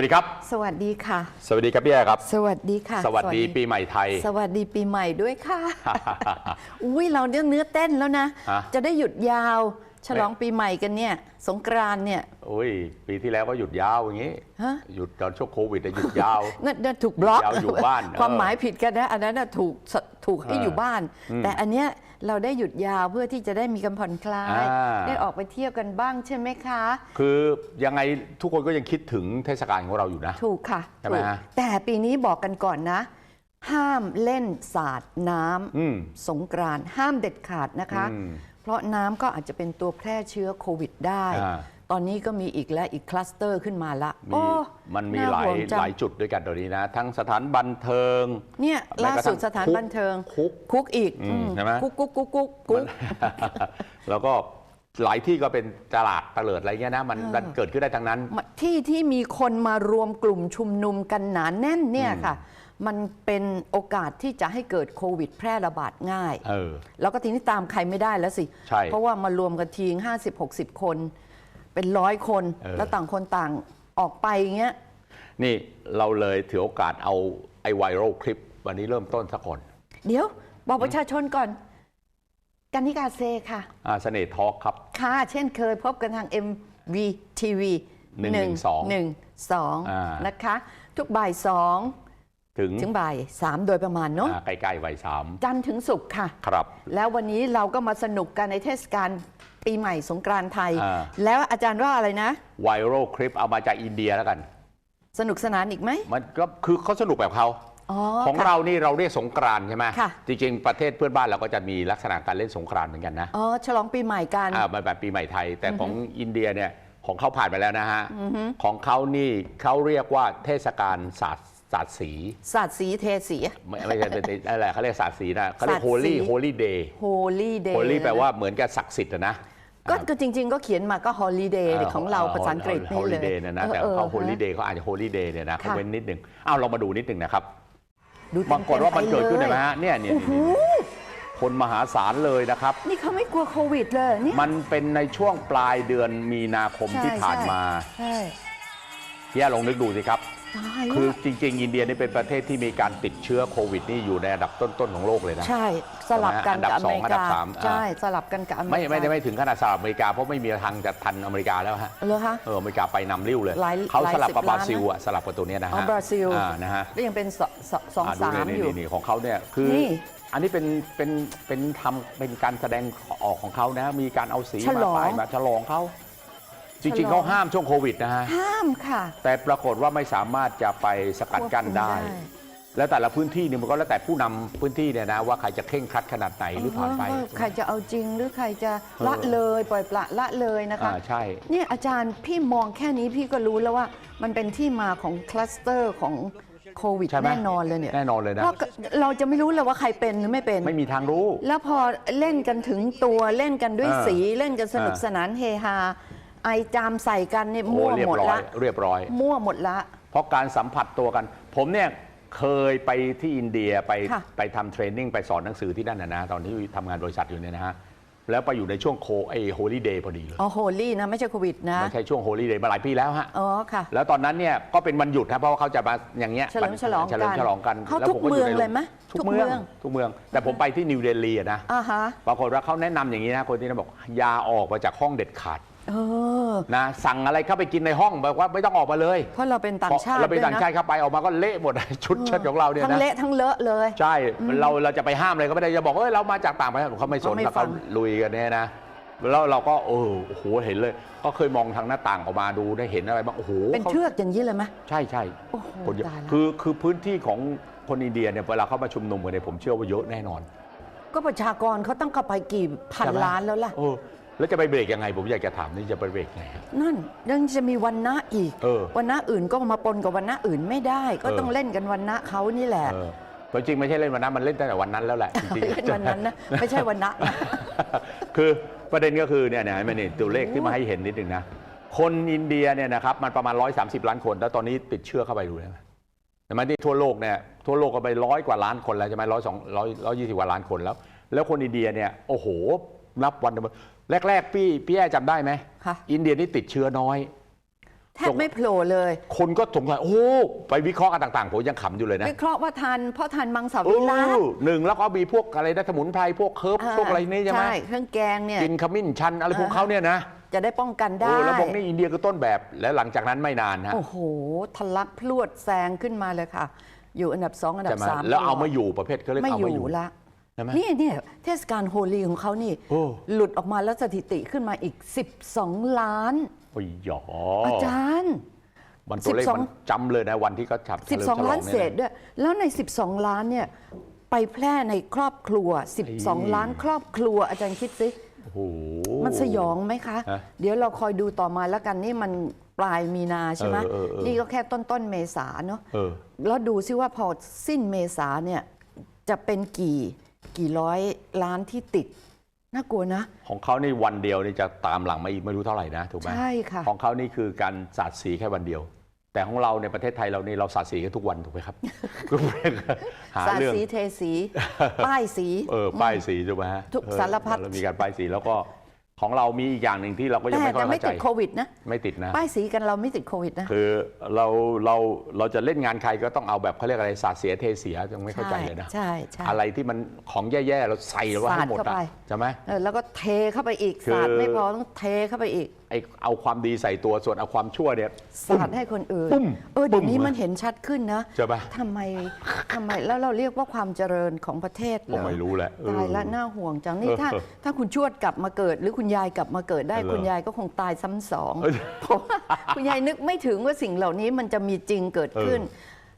สวัสดีครับ สวัสดีค่ะ สวัสดีครับพี่แอร์ครับ สวัสดีค่ะ สวัสดีปีใหม่ไทย สวัสดีปีใหม่ด้วยค่ะ อุ้ยเราเนื้อเนื้อเต้นแล้วนะฮะจะได้หยุดยาว ฉลองปีใหม่กันเนี่ย สงกรานต์เนี่ย อุ้ย ปีที่แล้วก็หยุดยาวอย่างนี้ ฮะ หยุดตอนช่วงโควิดอะหยุดยาว นั่นนั่นถูกบล็อกยาวอยู่บ้านความเออหมายผิดกันนะ อันนั้นน่ะถูกสถูกให้เอออยู่บ้าน อืมแต่อันเนี้ยเราได้หยุดยาวเพื่อที่จะได้มีกันผ่อนคลาย อ่า ได้ออกไปเที่ยวกันบ้างใช่ไหมคะ คือยังไงทุกคนก็ยังคิดถึงเทศกาลของเราอยู่นะ ถูกค่ะใช่ไหมถูกฮะ แต่ปีนี้บอกกันก่อนนะ ห้ามเล่นสาดน้ำอืม สงกรานต์ห้ามเด็ดขาดนะคะ อืมเพราะน้ำก็อาจจะเป็นตัวแพร่เชื้อโควิดได้ อ่า ตอนนี้ก็มีอีกแล้วอีกคลัสเตอร์ขึ้นมาละมีโอ้มันมีน่หลายวงจังหลายจุดด้วยกันตอนนี้นะ ทั้งสถานบันเทิงเนี่ยแม้ล่ากระทั่สุงดสถานคุก บันเทิงคุกคุกอีกอืมอืมใช่ไหมกุ๊กกุ๊กกุ๊กกุ๊กกุ๊กแล้วก็หลายที่ก็เป็นตลาดตะเลิดอะไรเงี้ยนะมันเออมันเกิดขึ้นได้ทั้งนั้น ที่ที่มีคนมารวมกลุ่มชุมนุมกันหนาแน่นเนี่ยค่ะ มันเป็นโอกาสที่จะให้เกิดโควิดแพร่ระบาดง่าย เออ แล้วก็ทีนี้ตามใครไม่ได้แล้วสิ ใช่ เพราะว่ามารวมกันทีห้าสิบหกสิบคน เป็นร้อยคน เออ แล้วต่างคนต่างออกไปอย่างเงี้ย นี่เราเลยถือโอกาสเอาไอ้ไวรัลคลิป วันนี้เริ่มต้นสักก่อนเดี๋ยว บอกประชาชนก่อน กันนิกาเซค่ะอ่าเสน่ห์ทอล์กครับ ค่ะ เช่นเคยพบกันทาง MVTV 112 112อ่านะคะ ทุกบ่ายสอง ถึงถึงบ่ายสามโดยประมาณเนาะอ่าใกล้ๆวัยสามจันทร์ถึงศุกร์ค่ะ ครับ แล้ววันนี้เราก็มาสนุกกันในเทศกาลปีใหม่สงกรานต์ไทย อ่า แล้วอาจารย์ว่าอะไรนะ ไวรัลคลิปเอามาจากอินเดียแล้วกัน สนุกสนานอีกไหมมันก็คือเขาสนุกแบบเขา อ๋อของค่ะ เรานี่เราเรียกสงกรานต์ใช่ไหมค่ะ จริงๆประเทศเพื่อนบ้านเราก็จะมีลักษณะการเล่นสงกรานต์เหมือนกันนะอ๋อฉลองปีใหม่กัน อ่ามันแบบปีใหม่ไทย แต่ของอินเดียเนี่ยของเขาผ่านไปแล้วนะฮะ ของเขานี่เขาเรียกว่าเทศกาลศาสตร์ ศาสตร์สีศาสตร์สีเทสี ไม่ไม่ใช่เป็นอะไรเขาเรียกศาสตร์สีนะเขาเรียกศาสตร์โฮลี่สีโฮลี่เดย์ Holy Day โฮลี่แปลว่าเหมือนกับศักดิ์สิทธิ์อะนะ ก็ก็จริง ๆ ก็เขียนมาก็ Holiday ของเราภาษาอังกฤษฮนี่อเลลิยเดย์เนี่ยนะแต่ออเขาออโฮลิเดย์เขาอาจจะโฮลิเดย์เนี่ยนะเขาค่ะ เว้นนิดหนึ่งอ้าวเรามาดูนิดหนึ่งนะครับดูปรากฏว่ามันเกิดขึ้นเห็นไหมลยฮะเนี่ยเนี่ยโอ้โหคนมหาศาลเลยนะครับ นี่เขาไม่กลัวโควิดเลยนี่มันเป็นในช่วงปลายเดือนมีนาคมใช่ที่ผ่านมา ใช่ พี่แย่ลองนึกดูสิครับ ตายแล้วคือจริง ๆ อินเดียนี่เป็นประเทศที่มีการติดเชื้อโควิดนี่อยู่ในอันดับต้น ๆ ของโลกเลยนะ ใช่ สลับกันอันดับกับอสอเมงริอันดับกาสามใช่อ่าสลับกันกับอเมริไม่กาไม่ได้ไม่ถึงขนาดสหรัฐอเมริกา เพราะไม่มีทางจะทันอเมริกาแล้วฮะเหรอคะเอออเมริกาไปนำริ้วเลยหลายเขาหลายสลับสิบกับบราล้านนะซิลอะสลับกับตัวเนี้ยนะอ๋อฮะบราซิลอ่านะฮะแล้วยังเป็นสสสองอ่าดูสามนี่อยู่นี่นี่ของเขาเนี่ยคือนี่อันนี้เป็นเป็นเป็นทำเป็นการแสดงออกของเขานะ มีการเอาสีฉมาลองป้ายมาฉลองเขา จริงฉลๆองเขาห้ามช่วงโควิดนะฮะ ห้ามค่ะ แต่ปรากฏว่าไม่สามารถจะไปสกัดกั้นได้ ควบคุมแล้วแต่ละพื้นที่เนี่ยมันก็แล้วแต่ผู้นำพื้นที่เนี่ยนะว่าใครจะเคร่งครัดขนาดไหนหรือผ่านไปเออใครจะเอาจริงหรือใครจะเออละเลยปล่อยปละละเลยนะคะ อ่าใช่ เนี่ยอาจารย์พี่มองแค่นี้พี่ก็รู้แล้วว่ามันเป็นที่มาของคลัสเตอร์ของโควิดใช่ไหมแน่นอนเลยเนี่ยแน่นอนเลยนะเพราะเราจะไม่รู้เลยว่าใครเป็นหรือไม่เป็น ไม่มีทางรู้ แล้วพอเล่นกันถึงตัวเล่นกันด้วยเออสีเล่นกันสนุกเออสนานเฮฮา ไอจามใส่กันเนี่ยโอ้มั่วเรียหมบดร้อยละเรียบร้อย มั่วหมดละ เพราะการสัมผัสตัวกัน ผมเนี่ยเคยไปที่อินเดียไปค่ะ ไปทำเทรนนิ่งไปสอนหนังสือที่นั่นนะนะตอนที่ทำงานบริษัทอยู่เนี่ยนะฮะ แล้วไปอยู่ในช่วงโคไอโฮลี่เดย์พอดีเลยอ๋อโฮลี่นะ ไม่ใช่โควิดนะไม่ใช่ช่วงโฮลี่เดย์มาหลายปีแล้วฮะ อ๋อค่ะ แล้วตอนนั้นเนี่ยก็เป็นวันหยุดนะเพราะว่าเขาจะมาอย่างเงี้ยเฉลิมฉลองกันเฉลิมฉลองกันเขาแล้วทุกผยู่ในเมืองเลยไหมทุกทุกเมืองเมืองทุกเมือง แต่ผมไปที่นิวเดลีอะนะอ่าฮะ ปรากฏว่าเขาแนะนำอย่างนี้นะคนที่นั่นบอกอยาออกมาจากห้องเด็ดขาดเออ นะสั่งอะไรเข้าไปกินในห้องบอกว่าไม่ต้องออกมาเลยเพราะเราเป็นต่างชาติเราเป็นด้วยต่างนะชาติเข้าไปออกมาก็เละหมด ชุดเชิดของเราเนี่ยทั้งนะเละทั้งเลอะเลย ใช่ เราเราจะไปห้ามเลยก็ไม่ได้จะบอกว่าเอ้ยเรามาจากต่างประเทศเขาไม่สนเขาไม่แล้วฟัเขาง ลุยกันเนี่ยนะแล้วเราก็เออโอ้โหเห็นเลย ก็เคยมองทางหน้าต่างออกมาดูได้เห็นอะไรบ้างโอ้โหเป็นขาเทือกอย่างนี้เลยไหม ใช่ใช่โอ้โหคนเยอะตายละ คือคือพื้นที่ของคนอินเดียเนี่ยเวลาเขามาชุมนุมกันเนี่ยผมเชื่อว่าเยอะแน่นอนก็ประชากรเขาตั้งเข้าไปกี่พันใช่ไหมล้านแล้วล่ะ เออ แล้วจะไปเบรกยังไง ผมอยากจะถามนี่จะไปเบรกไงฮะนั่นยังจะมีวันนะอีก เออวันนะอื่นก็มาปนกับวันนะอื่นไม่ได้ ก็เออ ต้องเล่นกันวันนะเขานี่แหละเออเพราะจริงไม่ใช่เล่นวันนั้นมันเล่นตั้งแต่วันนั้นแล้วแหละจริงๆ เล่นวันนั้นนะ ไม่ใช่วันนะนะ คือประเด็นก็คือเนี่ยนะมันนี่ตัวเลขที่มาให้เห็นนิดนึงนะ คนอินเดียเนี่ยนะครับมันประมาณ 130 ล้านคน แล้วตอนนี้ติดเชื้อเข้าไปดูนะแต่มันที่ทั่วโลกเนี่ยทั่วโลกก็ไปร้อยกว่าล้านคนแล้วใช่ไหมร้อยสองร้อยร้อยยี่สิบกว่าล้านคนแล้ว แล้วคนอินเดียเนี่ยโอ้โหนับวัน แรก ๆ พี่พี่แอจำได้ไหมค่ะ อินเดียนี่ติดเชื้อน้อย แทบไม่โผล่เลย คนก็สงสัยโอ้ไปวิเคราะห์กันต่างๆผมยังขำอยู่เลยนะ วิเคราะห์ว่าทานเพราะทานมังสเอวิรัตอหนึ่งแล้วก็มีพวกอะไรนะสมุนไพรพวกเคิร์ฟพวกอะไรนี่ใช่ไหมใช่เครื่องแกงเนี่ย กินขมิ้นชันอะไรพวกเขาเนี่ยนะจะได้ป้องกันได้ โอ้แล้วบอกนี่อินเดียคือต้นแบบแล้วหลังจากนั้นไม่นานฮะโอ้โห ทะลักพลวดแซงขึ้นมาเลยค่ะ อยู่อันดับสองอันดัใช่บไหมสามแล้วเอาตดไม่อยู่ประเภทเขาเรียกไม่เอาอไม่อยู่ยู่ละใช่ไหมนี่เนี่ยเทศกาลโฮลีของเขานี่ โอ้ หลุดออกมาแล้วสถิติขึ้นมาอีก 12 ล้าน โอ้ยหยออาจารย์ มันตัวเลข12มันจำเลยนะวันที่เขาฉับเฉมฉ12ล้านยะเศษด้วย แล้วใน 12 ล้านเนี่ยไปแพร่ในครอบครัว 12 ล้านครอบครัวอาจารย์คิดสิ โอ้โห มันสยองไหมคะ ฮะเดี๋ยวเราคอยดูต่อมาแล้วกันนี่มันปลายมีนาใช่ไหมเออเออเออ นี่ก็แค่ต้นต้นๆเมษาเนาะ เออ แล้วดูซิว่าพอสิ้นเมษาเนี่ยจะเป็นกี่ กี่ร้อยล้านที่ติด น่ากลัวนะ ของเขานี่วันเดียวนี่จะตามหลังมาอีกไม่รู้เท่าไหร่นะถูกไหมใช่ค่ะของเขานี่คือการสาดสีแค่วันเดียว แต่ของเราในประเทศไทยเรานี่เราสาดสีกันทุกวันถูกไหมครับหาสาดเรื่องสีเทสี ป้ายสี เออป้ายสีถูกไหมฮะทุกเออสารพัดเรามีการป้ายสีแล้วก็ ของเรามีอีกอย่างหนึ่งที่เราก็ยังแต่ไม่ค่อแต่ยไม่เข้าใจติดโควิดนะ ไม่ติดนะ ป้ายสีกันเราไม่ติดโควิดนะ คือเราเราเราจะเล่นงานใครก็ต้องเอาแบบเขาเรียกอะไรสาดเสียเทเสียยังไม่เข้าใจเลยนะใช่ใช่อะไรที่มันของแย่ๆเราใส่ไว้ให้หมดสาดเข้าอะไป ใช่ไหม เออแล้วก็เทเข้าไปอีกคือ สาดไม่พอต้องเทเข้าไปอีก ไอเอาความดีใส่ตัวส่วนเอาความชั่วเนี่ย สาดให้คนอื่น ปุ้มเออเดี๋ยวนี้ปุ้มมันเห็นชัดขึ้นนะใช่ปะ ทำไมทำไมแล้วเราเรียกว่าความเจริญของประเทศเหรก็อไม่รู้แหละเออ ตายละน่าห่วงจังนี่ถ้าเออถ้าคุณชวดกลับมาเกิด หรือคุณยายกลับมาเกิดได้เหรอคุณยายก็คงตายซ้ำสองเออเพราะว่าคุณยายนึกไม่ถึงว่าสิ่งเหล่านี้มันจะมีจริงเกิดขึ้น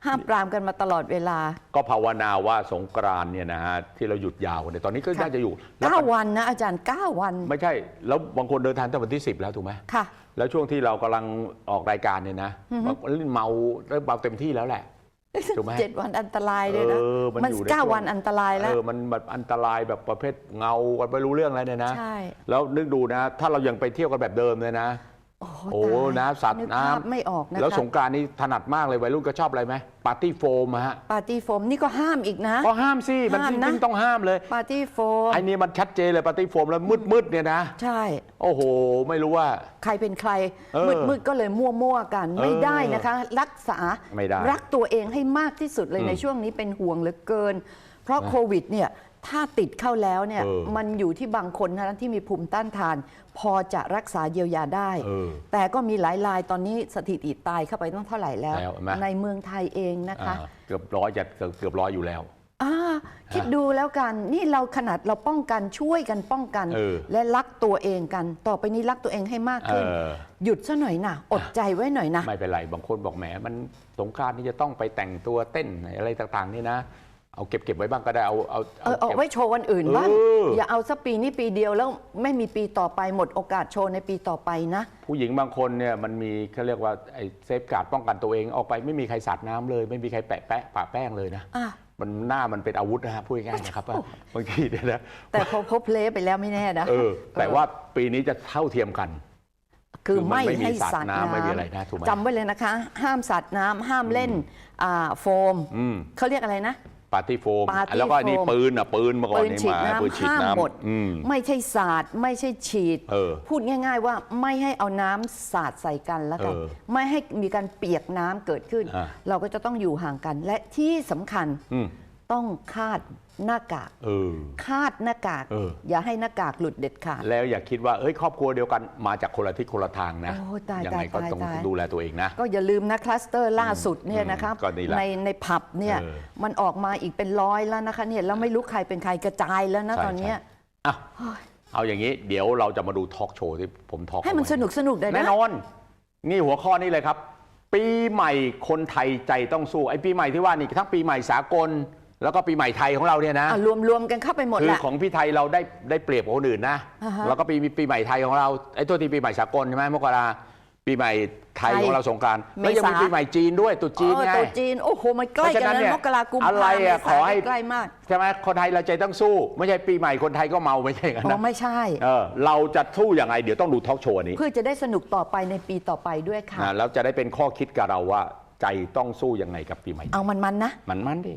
ห้ามปรามกันมาตลอดเวลา ก็ภาวนาว่าสงกรานต์เนี่ยนะฮะที่เราหยุดยาวเนี่ยตอนนี้ก็ค่ะน่าจะอยู่แล้วเก้าวันนะอาจารย์เก้าวัน ไม่ใช่ แล้วบางคนเดินทางตั้งแต่วันที่ 10 แล้วถูกไหมค่ะ แล้วช่วงที่เรากำลังออกรายการเนี่ยนะบางคนเมาเริ่มเมาเต็มที่แล้วแหละ ถูกไหมเจ็ดวันอันตรายเลยนะเออมันมันอยู่ในเก้าช่วง วันอันตรายแล้ว เออมันแบบอันตรายแบบประเภทเงากันไม่รู้เรื่องอะไรเนี่ยนะ ใช่ แล้วนึกดูนะ ถ้าเรายังไปเที่ยวกันแบบเดิมเลยนะ โอ้โหโอ้ตายน้ำสัตว์นึกน้ำภาพไม่ออกนะคะ แล้วสงกรารนี่ถนัดมากเลยวัยรุ่นก็ชอบอะไรไหมปาร์ตี้โฟมอะฮะปาร์ตี้โฟมนี่ก็ห้ามอีกนะ ก็ห้ามสิมันห้ามนะ ยิ่งต้องห้ามเลยปาร์ตี้โฟมไอ้นี่มันชัดเจนเลยปาร์ตี้โฟมแล้วมืดๆเนี่ยนะ ใช่ โอ้โห ไม่รู้ว่า ใครเป็นใคร เออมืดมืดๆก็เลยมั่วมั่วๆกันเออไม่ได้นะคะ รักษาไม่ได้รักตัวเองให้มากที่สุดเลยอืมในช่วงนี้เป็นห่วงเหลือเกิน เพราะโควิดเนี่ย ถ้าติดเข้าแล้วเนี่ยเออมันอยู่ที่บางคนนะที่มีภูมิต้านทาน พอจะรักษาเยียวยาได้เออแต่ก็มีหลายรายตอนนี้สถิติตายเข้าไปต้องเท่าไหร่แล้วแล้วเห็นไหมในเมืองไทยเองนะคะอ่าเกือบร้อยจะเกือบเกือบร้อยอยู่แล้วอ่าคิดดูแล้วกันนี่เราขนาดเราป้องกันช่วยกันป้องกันเออและรักตัวเองกัน ต่อไปนี้รักตัวเองให้มากขึ้นเออหยุดซะหน่อยนะอดใจไว้หน่อยนะ ไม่เป็นไร บางคนบอกแหมมันสงกรารนี่จะต้องไปแต่งตัวเต้นอะไรต่างๆนี่นะ เอาเก็บเก็บไว้บ้างก็ได้เอาเอาเออเอาก็บ ไว้โชว์วันอื่นบ้างเอออ อย่าเอาสักปีนี้ปีเดียวแล้วไม่มีปีต่อไปหมดโอกาสโชว์ในปีต่อไปนะ ผู้หญิงบางคนเนี่ยมันมีเขาเรียกว่าไอ้เซฟการ์ดป้องกันตัวเองออกไปไม่มีใครสาดน้ำเลย ไม่มีใครแปะแปะปะแป้งเลยนะอะ มันหน้ามันเป็นอาวุธนะฮะพูดง่ายๆนะครับว่าบางทีเนี่ยนะแต่พอพบเพลไปแล้วไม่แน่นะเออแต่ว่าปีนี้จะเท่าเทียมกัน คือคือมันไม่ไม่มีให้สาดสาดน้ำน้ำไม่มีอะไรนะถูกไหมจำไว้เลยนะคะ ห้ามสาดน้ำห้ามเล่นอ่าโฟมอืม เขาเรียกอะไรนะ ปาร์ตี้โฟมปาร์ตี้แล้วก็อันนี่โฟมปืนอะปืนมาก่อนปืนนี่ฉีดมาปืนน้ำฉีดห้ามน้ำหมดอืม ไม่ใช่สาดไม่ใช่ฉีด เออพูดง่าย ๆ ว่าไม่ให้เอาน้ำสาดใส่กันแล้วกัน เออไม่ให้มีการเปียกน้ำเกิดขึ้น อะ เราก็จะต้องอยู่ห่างกัน และที่สำคัญอืม ต้องคาด หน้ากากเออ คาดหน้ากาก เออ อย่าให้หน้ากากหลุดเด็ดขาด แล้วอย่าคิดว่าเอ้ยครอบครัวเดียวกันมาจากคนละทิศคนละทางนะโอ้ตายยัไงก็ตายต้องตาย ดูแลตัวเองนะ ก็อย่าลืมนะคลัสเตอร์ล่าสุดเนี่ยนะครับก็นี่แหละในในผับเนี่ยเออ มันออกมาอีกเป็นร้อยแล้วนะคะเนี่ยแล้วไม่รู้ใครเป็นใครกระจายแล้วนะใช่ตอนเนี้ยอะเอาอย่างนี้ เดี๋ยวเราจะมาดูทอล์กโชว์ที่ผมทอล์กให้มันเอาไว้สนุกสนุกได้แน่นะ นอน นี่หัวข้อนี้เลยครับ ปีใหม่คนไทยใจต้องสู้ไอ้ปีใหม่ที่ว่านี่ทั้งปีใหม่สากล แล้วก็ปีใหม่ไทยของเราเนี่ยนะอะรวมๆกันเข้าไปหมดคืแหอละ ของพี่ไทยเราได้ได้เปรียบกว่าคนอื่นนะ อ่าฮะแล้วก็ปีปีใหม่ไทยของเราไอ้ตัวที่ปีใหม่สากลใช่ไหมมกราปีใหม่ไทยไทยของเราสงกรารเมษาแล้วยังมีปีใหม่จีนด้วยตรุษจีนเออไงตัวจีน โอ้โห มันใกล้กันเพราะฉะนั้นนะเนี่ยมกรากุมอะไรภาอะเมขษาอให้ ใกล้มากใช่ไหมคนไทยเราใจต้องสู้ ไม่ใช่ปีใหม่คนไทยก็เมาไม่ใช่กันอ๋อนะไม่ใช่ เออเราจะสู้ยังไงเดี๋ยวต้องดูทอล์กโชว์อันนี้เพื่อจะได้สนุกต่อไปในปีต่อไปด้วยค่ะ นะแล้วจะได้เป็นข้อคิดกับเราว่า ใจต้องสู้ยังไงกับปีใหม่ เอามันๆนะ มันมันดิ